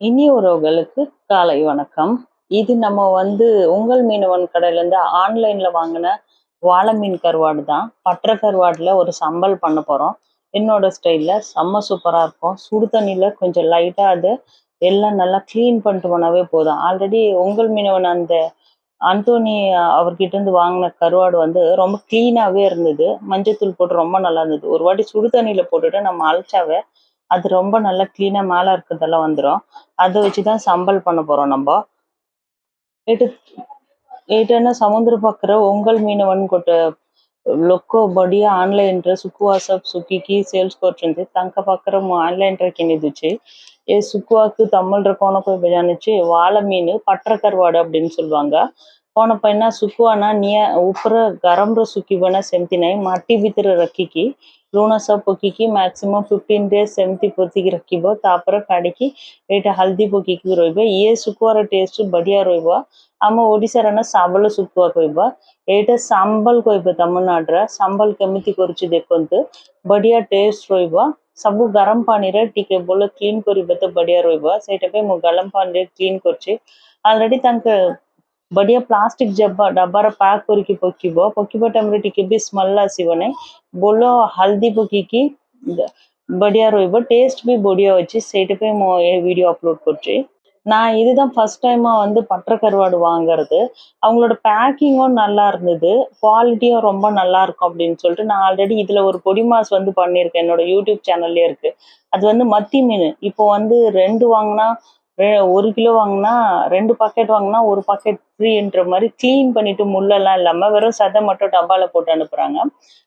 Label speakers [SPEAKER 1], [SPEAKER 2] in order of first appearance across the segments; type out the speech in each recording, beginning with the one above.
[SPEAKER 1] இனி உறவுகளுக்கு காலை வணக்கம். இது நம்ம வந்து உங்கள் மீனவன் கடையிலேருந்து ஆன்லைனில் வாங்கின வாழை மீன் கருவாடு தான். பற்ற கருவாடில் ஒரு சம்பல் பண்ண போகிறோம் என்னோட ஸ்டைலில் செம்ம சூப்பராக இருக்கும். சுடு தண்ணியில் கொஞ்சம் லைட்டாக அது எல்லாம் நல்லா க்ளீன் பண்ணிட்டு போனாவே போதும். ஆல்ரெடி உங்கள் மீனவன் அந்த அந்தோனி அவர்கிட்டேருந்து வாங்கின கருவாடு வந்து ரொம்ப க்ளீனாகவே இருந்தது. மஞ்சத்தூள் போட்டு ரொம்ப நல்லா இருந்தது. ஒரு வாட்டி சுடு தண்ணியில் போட்டுட்டு நம்ம அழைச்சாவே அது ரொம்ப நல்லா க்ளீனாக மேலே இருக்கிறதெல்லாம் வந்துடும் அதை வச்சு தான் சம்பல் பண்ண போகிறோம் நம்ம. எட்டு ஏட்டனா சமுந்திர பக்கிற உங்கள் மீனவன் கொட்ட லொக்கோ படியா ಆನ್ಲೈನ್ ರ ಸುಖವಾಸಪ್ ಸುಖಿಕಿ ಸೇಲ್ಸ್ ಕೊರ್ಚಂತೆ ತಂಕ ಪಕ್ಕರ ಆನ್ಲೈನ್ ರ ಕಿನಿದುಚಿ ஏ சுக்குவாக்கு தமிழ் இருக்கவனுக்கும் பிரியாணிச்சு வாழை மீன் பற்ற கருவாடு அப்படின்னு சொல்லுவாங்க. କଣ ପାଇଁ ନା ଶୁଖୁଆନା ନିଆଁ ଉପରେ ଗରମରେ ଶୁଖିବ ନା ସେମିତି ନାହିଁ ମାଟି ଭିତରେ ରଖିକି ଲୁଣ ସବୁ ପକେଇକି ମ୍ୟାକ୍ସିମମ୍ ଫିଫ୍ଟିନ୍ ଡେଜ୍ ସେମିତି ପୋତିକି ରଖିବ ତାପରେ କାଢ଼ିକି ଏଇଟା ହଳଦୀ ପକେଇକି ରହିବ ଇଏ ଶୁଖୁଆର ଟେଷ୍ଟ ବଢ଼ିଆ ରହିବ ଆମ ଓଡ଼ିଶାର ନା ଶାବଳ ଶୁଖୁଆ କହିବ ଏଇଟା ସାମ୍ବଲ କହିବେ ତାମିଲନାଡୁରେ ସାମ୍ବଲ କେମିତି କରୁଛି ଦେଖନ୍ତୁ ବଢ଼ିଆ ଟେଷ୍ଟ ରହିବ ସବୁ ଗରମ ପାଣିରେ ଟିକେ ଭଲ କ୍ଲିନ୍ କରିବେ ତ ବଢ଼ିଆ ରହିବ ସେଇଟା ପାଇଁ ମୁଁ ଗରମ ପାଣିରେ କ୍ଲିନ୍ କରୁଛି ଅଲରେଡ଼ି ତାଙ୍କ ಬಡಿಯ ಪ್ಲಾಸ್ಟಿಕ್ ಜಬ್ಬ ಡಬ್ಬಾರ ಪ್ಯಾಕ್ ಕೊರಿಕಿ ಪೊಕ್ಕಿಬೋ ಪೊಕ್ಕಿಬೋ ಟೈಮ್ರೆ ಟಿಕೆ ಬಿ ಸ್ಮೆಲ್ ಆಸಿವನೆ ಬೊಲೋ ಹಲ್ದಿ ಪೊಕಿಕಿ ಬಡಿಯ ರೋಯ್ಬೋ ಟೇಸ್ಟ್ ಬಿ ಬೊಡಿಯ ವಚ್ಚಿ ಸೇಟಿಪೈ வீடியோ அப்லோட் ಕೊಟ್ಟಿ நான் இதுதான் ஃபர்ஸ்ட் டைமாக வந்து பற்ற கருவாடு வாங்குறது அவங்களோட பேக்கிங்கும் நல்லா இருந்தது குவாலிட்டியும் ரொம்ப நல்லா இருக்கும் அப்படின்னு சொல்லிட்டு நான் ஆல்ரெடி இதில் ஒரு பொடி மாஸ் வந்து பண்ணியிருக்கேன் என்னோட யூடியூப் சேனல்லே இருக்குது அது வந்து மத்தி மீன் இப்போ வந்து ரெண்டு வாங்கினா ஒரு கிலோ வாங்கினா ரெண்டு பாக்கெட் வாங்கினா ஒரு பாக்கெட் ஃப்ரீன்ற மாதிரி க்ளீன் பண்ணிட்டு முள்ளெல்லாம் இல்லாமல் வெறும் சதை மட்டும் டப்பாவில் போட்டு அனுப்புகிறாங்க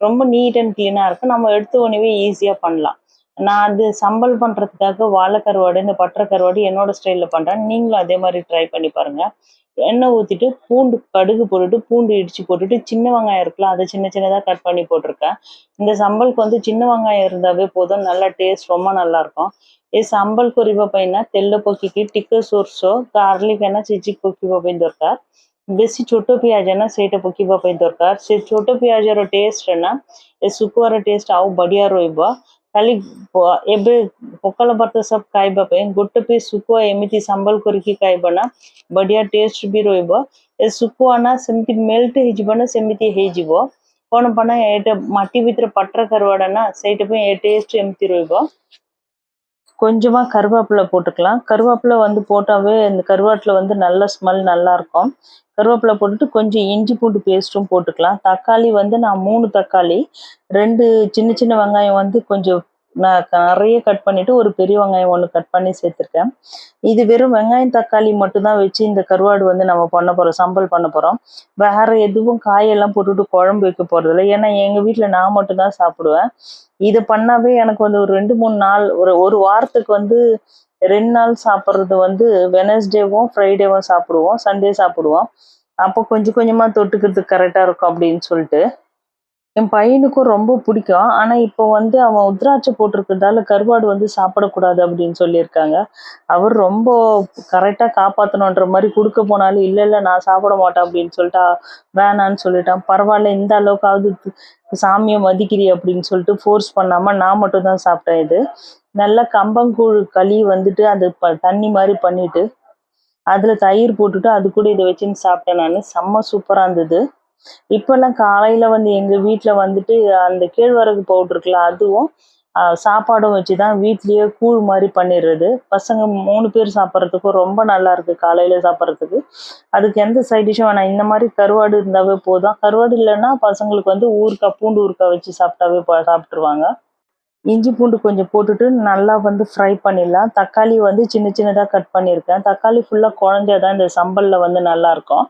[SPEAKER 1] ரொம்ப நீட் அண்ட் க்ளீனாக இருக்கும் நம்ம எடுத்த உடனே ஈஸியாக பண்ணலாம். நான் அது சம்பல் பண்ணுறதுக்காக வாழைக்கருவாடு இந்த பற்ற கருவாடு என்னோட ஸ்டைலில் பண்ணுறேன் நீங்களும் அதே மாதிரி ட்ரை பண்ணி பாருங்கள் எண்ணெய் ஊற்றிட்டு பூண்டு கடுகு போட்டுட்டு பூண்டு இடித்து போட்டுட்டு சின்ன வெங்காயம் இருக்குல்ல அதை சின்ன சின்னதாக கட் பண்ணி போட்டிருக்கேன். இந்த சம்பலுக்கு வந்து சின்ன வெங்காயம் இருந்தாவே போதும். நல்லா டேஸ்ட் ரொம்ப நல்லாயிருக்கும் இது சம்பல் குறிப்பா పైన தெல்ல பொக்கிக்கு టిక్క சோர்ஸோ గార్లిక్ అయినా చిచిక్ పొక్కిపో పైన దొరకారు బెసి ছোট পেঁয়াজ అయినా সেইটা పొక్కిపో పైన దొరకారు সে ছোট পেঁয়াজের టేస్ట్ না এ শুকুয়ার টেস্ট କାଲି ଏବେ ପଖାଳ ଭାତ ସବୁ ଖାଇବା ପାଇଁ ଗୋଟେ ପିସ୍ ଶୁଖୁଆ ଏମିତି ସାମ୍ବଲ କରିକି ଖାଇବ ନା ବଢ଼ିଆ ଟେଷ୍ଟ ବି ରହିବ ଏ ଶୁଖୁଆ ନା ସେମିତି ମେଲ୍ଟ ହେଇଯିବ ନା ସେମିତି ହେଇଯିବ କ'ଣ ପାଇଁ ଏଇଟା ମାଟି ଭିତରେ ପାଟର କାରବାଡ଼ା ନା ସେଇଟା ପାଇଁ ଏ கொஞ்சமாக கருவேப்பிலை போட்டுக்கலாம் கருவேப்பிலை வந்து போட்டாவே இந்த கருவாட்டில் வந்து நல்ல ஸ்மெல் நல்லாயிருக்கும் கருவேப்பிலை போட்டுட்டு கொஞ்சம் இஞ்சி பூண்டு பேஸ்ட்டும் போட்டுக்கலாம். தக்காளி வந்து நான் மூணு தக்காளி ரெண்டு சின்ன சின்ன வெங்காயம் வந்து கொஞ்சம் நான் நிறைய கட் பண்ணிவிட்டு ஒரு பெரிய வெங்காயம் ஒன்று கட் பண்ணி சேர்த்துருக்கேன். இது வெறும் வெங்காயம் தக்காளி மட்டும்தான் வச்சு இந்த கருவாடு வந்து நம்ம பண்ண போகிறோம் சம்பல் பண்ண போகிறோம் வேறு எதுவும் காயெல்லாம் போட்டுட்டு குழம்பு வைக்க போகிறதில்ல ஏன்னா எங்கள் வீட்டில் நான் மட்டும்தான் சாப்பிடுவேன். இதை பண்ணாவே எனக்கு வந்து ஒரு ரெண்டு மூணு நாள் ஒரு ஒரு வாரத்துக்கு வந்து ரெண்டு நாள் சாப்பிட்றது வந்து வெனஸ்டேவும் ஃப்ரைடேவும் சாப்பிடுவோம் சண்டே சாப்பிடுவோம். அப்போ கொஞ்சம் கொஞ்சமாக தொட்டுக்கிறதுக்கு கரெக்டாக இருக்கும் அப்படின்னு சொல்லிட்டு. என் பையனுக்கும் ரொம்ப பிடிக்கும். ஆனால் இப்போ வந்து அவன் உத்ராட்சை போட்டிருக்கிறதால கருவாடு வந்து சாப்பிடக்கூடாது அப்படின்னு சொல்லியிருக்காங்க. அவர் ரொம்ப கரெக்டாக காப்பாற்றணுன்ற மாதிரி கொடுக்க போனாலும் இல்லை இல்லை நான் சாப்பிட மாட்டேன் அப்படின்னு சொல்லிட்டா வேணான்னு சொல்லிட்டான். பரவாயில்ல இந்த அளவுக்காவது சாமியை மதிக்கிறி அப்படின்னு சொல்லிட்டு ஃபோர்ஸ் பண்ணாமல் நான் மட்டும் தான் சாப்பிட்டேன் இது. நல்லா கம்பங்கூழ் களி வந்துட்டு அது ப தண்ணி மாதிரி பண்ணிட்டு அதில் தயிர் போட்டுட்டு அது கூட இதை வச்சுன்னு சாப்பிட்டேன் நான். செம்ம சூப்பராக இருந்தது. இப்போல்லாம் காலையில் வந்து எங்கள் வீட்டில் வந்துட்டு அந்த கேழ்வரகு பவுட்ருக்குல இருக்குல்ல அதுவும் சாப்பாடும் வச்சு தான் வீட்லேயே கூழ் மாதிரி பண்ணிடுறது. பசங்க மூணு பேர் சாப்பிட்றதுக்கும் ரொம்ப நல்லா இருக்குது காலையில் சாப்பிட்றதுக்கு. அதுக்கு எந்த சைட் டிஷ்ஷும் வேணாம். இந்த மாதிரி கருவாடு இருந்தாவே போதும். கருவாடு இல்லைன்னா பசங்களுக்கு வந்து ஊறுக்காய் பூண்டு ஊறுக்காய் வச்சு சாப்பிட்டாவே சாப்பிட்ருவாங்க இஞ்சி பூண்டு கொஞ்சம் போட்டுட்டு நல்லா வந்து ஃப்ரை பண்ணிடலாம். தக்காளி வந்து சின்ன சின்னதாக கட் பண்ணியிருக்கேன். தக்காளி ஃபுல்லாக குழஞ்சா தான் இந்த சம்பலில் வந்து நல்லாயிருக்கும்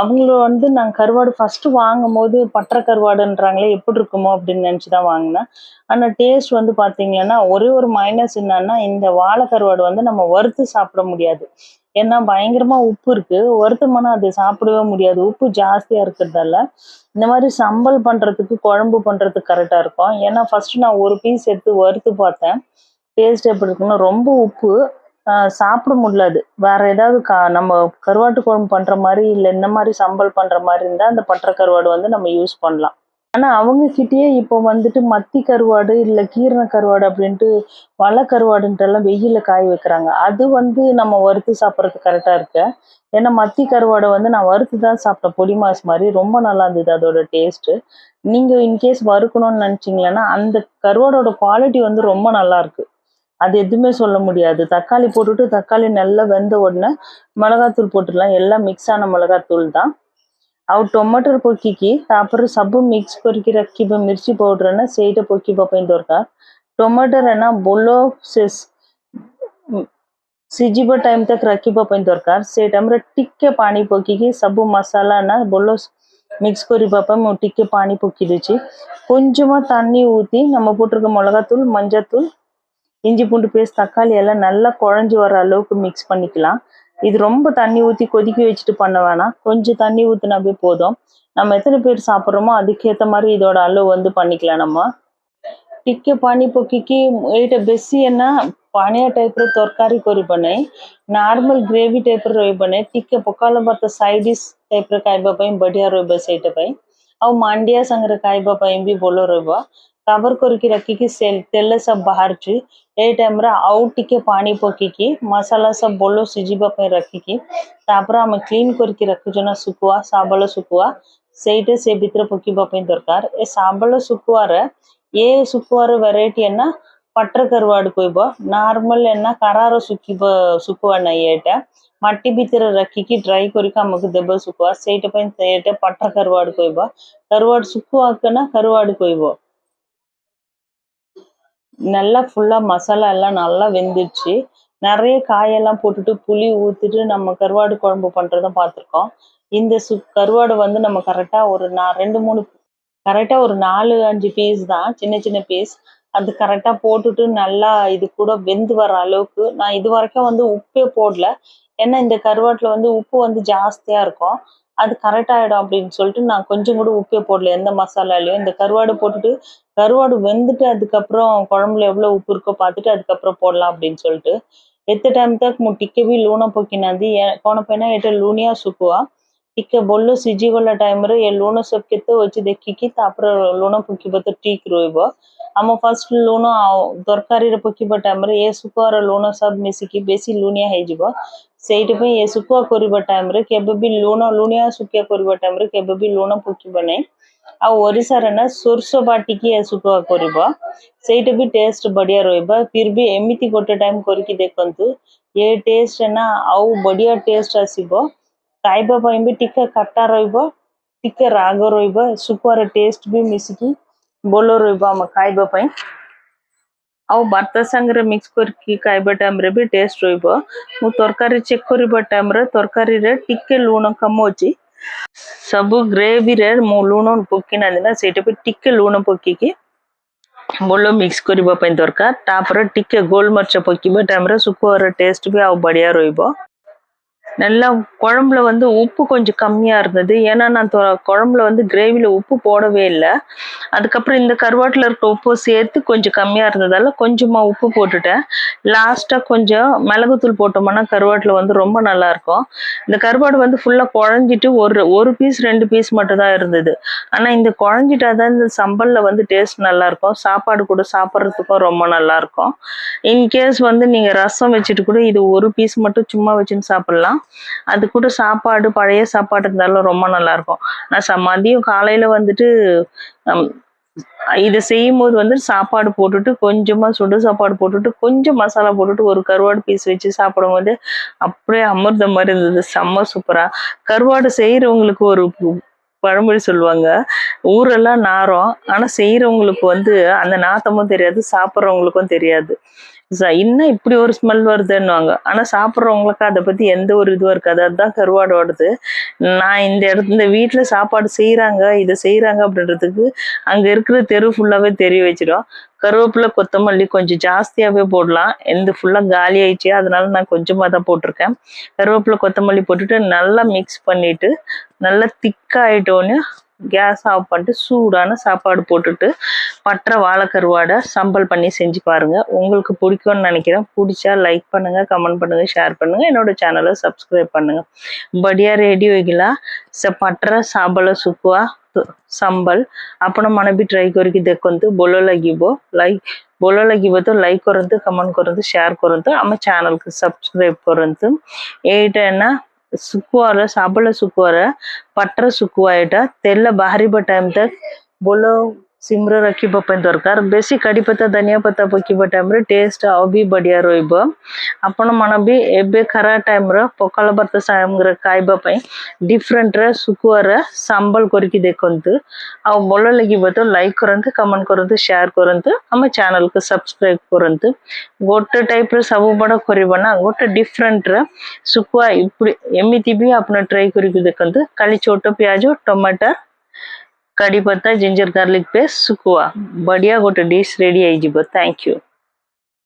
[SPEAKER 1] அவங்கள வந்து நான் கருவாடு ஃபஸ்ட்டு வாங்கும் போது பற்ற கருவாடுன்றாங்களே எப்படி இருக்குமோ அப்படின்னு நினச்சி தான் வாங்கினேன். ஆனால் டேஸ்ட் வந்து பார்த்தீங்கன்னா ஒரே ஒரு மைனஸ் என்னன்னா இந்த வாழை கருவாடு வந்து நம்ம வறுத்து சாப்பிட முடியாது. ஏன்னா பயங்கரமா உப்பு இருக்கு. ஒருத்தமான அது சாப்பிடவே முடியாது. உப்பு ஜாஸ்தியா இருக்கிறதால இந்த மாதிரி சம்பல் பண்றதுக்கு குழம்பு பண்றதுக்கு கரெக்டா இருக்கும். ஏன்னா ஃபர்ஸ்ட் நான் ஒரு பீஸ் எடுத்து வறுத்து பார்த்தேன். டேஸ்ட் எப்படி இருக்குன்னா ரொம்ப உப்பு சாப்பிட முடியாது. வேற ஏதாவது கா நம்ம கருவாட்டு குழம்பு பண்ற மாதிரி இல்லை இந்த மாதிரி சம்பல் பண்ற மாதிரி இருந்தால் அந்த பற்ற கருவாடு வந்து நம்ம யூஸ் பண்ணலாம். ஆனால் அவங்க கிட்டேயே இப்போ வந்துட்டு மத்தி கருவாடு இல்லை கீரண கருவாடு அப்படின்ட்டு வலை கருவாடுன்ட்டு எல்லாம் காய வைக்கிறாங்க. அது வந்து நம்ம வறுத்து சாப்பிட்றதுக்கு கரெக்டாக இருக்கு. ஏன்னா மத்தி கருவாடை வந்து நான் வறுத்து தான் சாப்பிட்டேன். பொடி மாஸ் மாதிரி ரொம்ப நல்லா இருந்தது அதோட டேஸ்ட்டு நீங்கள் இன்கேஸ் வறுக்கணும்னு நினச்சிங்களேன்னா அந்த கருவாடோட குவாலிட்டி வந்து ரொம்ப நல்லா இருக்கு. அது எதுவுமே சொல்ல முடியாது. தக்காளி போட்டுட்டு தக்காளி நல்லா வெந்த உடனே மிளகாத்தூள் போட்டுடலாம். எல்லாம் மிக்ஸ் ஆன மிளகாத்தூள் தான். ଆଉ ଟମାଟର ପକେଇକି ତାପରେ ସବୁ ମିକ୍ସ କରିକି ରଖିବ ମିର୍ଚି ପାଉଡର ନା ସେଇଟା ପକେଇବା ପାଇଁ ଦରକାର ଟମାଟର ନା ବୋଲ ସେ ସିଝିବା ଟାଇମ୍ ତକ ରଖିବା ପାଇଁ ଦରକାର ସେ ଟାଇମ୍ରେ ଟିକେ ପାଣି ପକେଇକି ସବୁ ମସଲା ନା ବୋଲ மிக்ஸ் குறிப்பப்ப ମୁଁ ଟିକେ பானி பொக்கிடுச்சு கொஞ்சமா தண்ணி ஊற்றி நம்ம போட்டிருக்க மிளகாத்தூள் மஞ்சத்தூள் இஞ்சி பூண்டு பேஸ்ட் தக்காளி எல்லாம் நல்லா குழஞ்சி வர அளவுக்கு மிக்ஸ் பண்ணிக்கலாம் இது ரொம்ப தண்ணி ஊற்றி கொதிக்க வச்சுட்டு பண்ண வேணாம் கொஞ்சம் தண்ணி ஊற்றினாவே போதும் நம்ம எத்தனை பேர் சாப்பிட்றோமோ அதுக்கேற்ற மாதிரி இதோட அளவு வந்து பண்ணிக்கலாம் நம்ம ଟିକେ ପାଣି ପକେଇକି ଏଇଟା ବେଶୀ ନା ପାଣିଆ ଟାଇପ୍ର ତରକାରୀ କରିବ ନାହିଁ ନର୍ମାଲ ଗ୍ରେଭି ଟାଇପ୍ର ରହିବ ନାହିଁ ଟିକେ ପଖାଳ ଭାତ ସାଇଡ୍ ଡିସ୍ ଟାଇପ୍ର ଖାଇବା ପାଇଁ ବଢ଼ିଆ ରହିବ ସେଇଟା ପାଇଁ ଆଉ ମାଣ୍ଡିଆ ସାଙ୍ଗରେ ଖାଇବା ପାଇଁ ବି ଭଲ ରହିବ କଭର କରିକି ରଖିକି ସେ ତେଲ ସବୁ ବାହାରୁଛି ଏଇ ଟାଇମ୍ରେ ଆଉ ଟିକେ ପାଣି ପକେଇକି ମସଲା ସବୁ ଭଲ ସିଝିବା ପାଇଁ ରଖିକି ତାପରେ ଆମେ କ୍ଲିନ୍ କରିକି ରଖୁଛୁ ନା ଶୁଖୁଆ ଶାବଳ ଶୁଖୁଆ ସେଇଟା ସେ ଭିତରେ ପକେଇବା ପାଇଁ ଦରକାର ଏ ଶାବଳ ଶୁଖୁଆରେ ଏ ଶୁଖୁଆର ଭେରାଇଟି ନା ପଟ୍ର କରୱାଡ଼ କହିବ ନର୍ମାଲ ନା କାରାର ଶୁଖିବ ଶୁଖୁଆ ନାହିଁ ଏଇଟା ମାଟି ଭିତରେ ରଖିକି ଡ୍ରାଇ କରିକି ଆମକୁ ଦେବ ଶୁଖୁଆ ସେଇଟା ପାଇଁ ଏଇଟା ପଟ୍ର କରୱାଡ଼ କହିବ கருவாடு சுக்குவாக்குன்னா கருவாடு கொய்வோம் நல்லா ஃபுல்லா மசாலா எல்லாம் நல்லா வெந்துடுச்சு நிறைய காயெல்லாம் போட்டுட்டு புளி ஊற்றிட்டு நம்ம கருவாடு குழம்பு பண்ணுறதும் பார்த்துருக்கோம். இந்த சு கருவாடு வந்து நம்ம கரெக்டா ஒரு நான் ரெண்டு மூணு கரெக்டா ஒரு நாலு அஞ்சு பீஸ் தான். சின்ன சின்ன பீஸ் அது கரெக்டா போட்டுட்டு நல்லா இது கூட வெந்து வர அளவுக்கு. நான் இது வரைக்கும் வந்து உப்பே போடல. ஏன்னா இந்த கருவாட்டுல வந்து உப்பு வந்து ஜாஸ்தியா இருக்கும். அது கரெக்ட் ஆயிடும் அப்படின்னு சொல்லிட்டு நான் கொஞ்சம் கூட உப்பே போடல. எந்த மசாலாலையும். இந்த கருவாடு போட்டுட்டு கருவாடு வெந்துட்டு அதுக்கப்புறம் குழம்புல எவ்வளவு உப்பு இருக்கோ பார்த்துட்டு அதுக்கப்புறம் போடலாம் அப்படின்னு சொல்லிட்டு. ఎత్త టైం దాకా ము టిక్క బి లూన పొక్కినది కోనపైన ఎట లూనియా సుకువా టిక్క బొల్లు సిజి గొల్ల టైమ్రు ఏ లూన సొప్కెత్తే వచ్చి దెక్కికి తాపర లూన పొక్కిపోతే టీక్ రోయిబో ପକେଇବ ତ ଠିକ୍ ରହିବ ଆମ ଫାର୍ଷ୍ଟ ଲୁଣ ଆଉ ତରକାରୀରେ ପକେଇବା ଟାଇମ୍ରେ ଏ ଶୁଖୁଆର ଲୁଣ ସବୁ ମିଶିକି ବେଶୀ ଲୁଣିଆ ହେଇଯିବ ସେଇଥିପାଇଁ ଏ ଶୁଖୁଆ କରିବା ଟାଇମ୍ରେ କେବେ ବି ଲୁଣ ଲୁଣିଆ ଶୁଖୁଆ କରିବା ଟାଇମ୍ରେ କେବେ ବି ଲୁଣ ପକେଇବ ନାହିଁ ଆଉ ଓଡ଼ିଶାରେ ନା ସୋରିଷ ବାଟିକି ଏ ଶୁଖୁଆ କରିବ ସେଇଟା ବି ଟେଷ୍ଟ ବଢ଼ିଆ ରହିବ ଫିର୍ ବି ଏମିତି ଗୋଟେ ଟାଇମ୍ କରିକି ଦେଖନ୍ତୁ ଏ ଟେଷ୍ଟ ନା ଆଉ ବଢ଼ିଆ ଟେଷ୍ଟ ଆସିବ ଖାଇବା ପାଇଁ ବି ଟିକେ ଖଟା ରହିବ ଟିକେ ରାଗ ରହିବ ଶୁଖୁଆର ଟେଷ୍ଟ ବି ମିଶିକି ଭଲ ରହିବ ଆମ ଖାଇବା ପାଇଁ ଆଉ ଭାତ ସାଙ୍ଗରେ ମିକ୍ସ କରିକି ଖାଇବା ଟାଇମ୍ରେ ବି ଟେଷ୍ଟ ରହିବ ମୁଁ ତରକାରୀ ଚେକ୍ କରିବା ଟାଇମ୍ରେ ତରକାରୀରେ ଟିକେ ଲୁଣ କମ ଅଛି ସବୁ ଗ୍ରେଭିରେ ମୁଁ ଲୁଣ ପକେଇନାହାନ୍ତି ନା ସେଇଟା ବି ଟିକେ ଲୁଣ ପକେଇକି ଭଲ ମିକ୍ସ କରିବା ପାଇଁ ଦରକାର ତାପରେ ଟିକେ ଗୋଲମରିଚ ପକେଇବା ଟାଇମ୍ରେ ଶୁଖୁଆର ଟେଷ୍ଟ ବି ଆଉ ବଢ଼ିଆ ରହିବ நல்லா குழம்புல வந்து உப்பு கொஞ்சம் கம்மியாக இருந்தது. ஏன்னா நான் குழம்புல வந்து கிரேவியில் உப்பு போடவே இல்லை. அதுக்கப்புறம் இந்த கருவாட்டில் இருக்க உப்பு சேர்த்து கொஞ்சம் கம்மியாக இருந்ததால கொஞ்சமாக உப்பு போட்டுட்டேன். லாஸ்ட்டாக கொஞ்சம் மிளகுத்தூள் போட்டோம்னா கருவாட்டில் வந்து ரொம்ப நல்லாயிருக்கும் இந்த கருவாடு வந்து ஃபுல்லாக குழஞ்சிட்டு ஒரு ஒரு பீஸ் ரெண்டு பீஸ் மட்டும் தான் இருந்தது. ஆனால் இந்த குழஞ்சிட்டா தான் இந்த சம்பலில் வந்து டேஸ்ட் நல்லாயிருக்கும் சாப்பாடு கூட சாப்பிட்றதுக்கும் ரொம்ப நல்லாயிருக்கும் இன்கேஸ் வந்து நீங்கள் ரசம் வச்சுட்டு கூட இது ஒரு பீஸ் மட்டும் சும்மா வச்சுன்னு சாப்பிட்லாம். அது கூட சாப்பாடு பழைய சாப்பாடு இருந்தாலும் ரொம்ப நல்லா இருக்கும் நான் ச- மதியம் காலையில வந்துட்டு இதை செய்யும் போது வந்து சாப்பாடு போட்டுட்டு கொஞ்சமா சுடு சாப்பாடு போட்டுட்டு கொஞ்சம் மசாலா போட்டுட்டு ஒரு கருவாடு பீஸ் வச்சு சாப்பிடும் போது அப்படியே அமிர்தம் மாதிரி இருந்தது. செம்ம சூப்பரா கருவாடு செய்யறவங்களுக்கு ஒரு பழமொழி சொல்லுவாங்க. ஊரெல்லாம் நாரம். ஆனா செய்யறவங்களுக்கு வந்து அந்த நாத்தமும் தெரியாது சாப்பிட்றவங்களுக்கும் தெரியாது. என்ன இப்படி ஒரு ஸ்மெல் வருதுன்னுவாங்க. ஆனால் சாப்பிட்றவங்களுக்கு அதை பற்றி எந்த ஒரு இதுவும் இருக்காது. அதுதான் கருவாடோடது. நான் இந்த இடத்துல இந்த வீட்டில் சாப்பாடு செய்கிறாங்க இதை செய்கிறாங்க அப்படின்றதுக்கு அங்கே இருக்கிற தெரு ஃபுல்லாகவே தெரிய வச்சிடும். கருவேப்பிலை கொத்தமல்லி கொஞ்சம் ஜாஸ்தியாகவே போடலாம். எந்த ஃபுல்லாக காலி ஆயிடுச்சு அதனால நான் கொஞ்சமாக தான் போட்டிருக்கேன். கருவேப்பிலை கொத்தமல்லி போட்டுட்டு நல்லா மிக்ஸ் பண்ணிவிட்டு நல்லா திக்காகிட்டோன்னு கேஸ் ஆஃப் பண்ணிட்டு சூடான சாப்பாடு போட்டுட்டு பற்ற வாழைக்கருவாடை சம்பல் பண்ணி செஞ்சு பாருங்க உங்களுக்கு பிடிக்கும்னு நினைக்கிறேன் பிடிச்சா லைக் பண்ணுங்க கமெண்ட் பண்ணுங்க ஷேர் பண்ணுங்க என்னோட சேனலை சப்ஸ்கிரைப் பண்ணுங்க बढ़िया रेडी हो गया सब पटरा साबल सुकुआ ସମ୍ବଲ ଆପଣମାନେ ବି ଟ୍ରାଏ କରିକି ଦେଖନ୍ତୁ ଭଲ ଲାଗିବ ଲାଇକ୍ ଭଲ ଲାଗିବ ତ ଲାଇକ୍ କରନ୍ତୁ କମେଣ୍ଟ କରନ୍ତୁ ସେୟାର କରନ୍ତୁ ଆମ ଚ୍ୟାନେଲକୁ ସବସ୍କ୍ରାଇବ କରନ୍ତୁ ଏଇଟା ନା સુકવારે સાબળ સુકવારે પટ્ર સુકવાયટ તેલ બહારી ટાઈમ તક બોલો सिमरर अखि बपेन दरकार बेसी काढ़ी पत्ता धनिया पत्ता पकवा टाइम टेस्ट आउ भी बढ़िया रोब आपण मन भी एबे खरा टाइम पखाल भात सागर खाइबापी डिफरेन्ट्र सुकुआर सांबल करके देखु आउ भल लगे तो लाइक करते कमेंट करते सेयार करते आम चैनल को सब्सक्राइब करते गोटे टाइप सब बड़ करना गोटे डिफरेन्ट्र सुकुआ इपड़ी एमती भी आप ट्राई करके देखते खाली छोट प्याज टमाटर कड़ी पत्ता जिंजर गार्लिक पेस्ट सुखुआ बढ़िया गोटे डिश रेडी आई थैंक यू